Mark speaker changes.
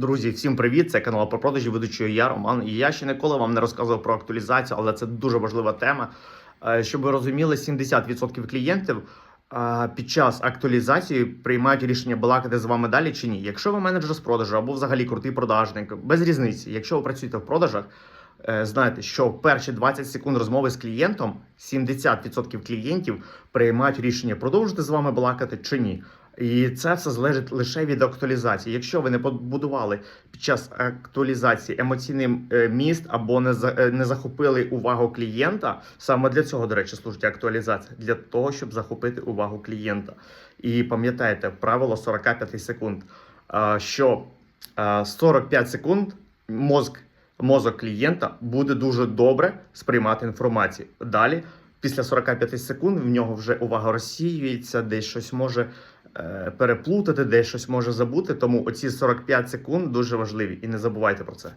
Speaker 1: Друзі, всім привіт! Це канал про продажі. Ведучий я Роман. І я ще ніколи вам не розказував про актуалізацію, але це дуже важлива тема. Е, Щоб ви розуміли, 70% клієнтів е, під час актуалізації приймають рішення балакати з вами далі чи ні. Якщо ви менеджер з продажу або взагалі крутий продажник, без різниці. Якщо ви працюєте в продажах, е, знайте, що в перші 20 секунд розмови з клієнтом 70% клієнтів приймають рішення продовжити з вами балакати чи ні. І це все залежить лише від актуалізації. Якщо ви не побудували під час актуалізації емоційний е, міст або не за- е, не захопили увагу клієнта, саме для цього, до речі, служить актуалізація для того, щоб захопити увагу клієнта. І пам'ятайте правило 45 секунд. Що а, 45 секунд мозк, мозок клієнта буде дуже добре сприймати інформацію. Далі, після 45 секунд, в нього вже увага розсіюється, десь щось може е, переплутати, десь щось може забути. Тому оці 45 секунд дуже важливі, і не забувайте про це.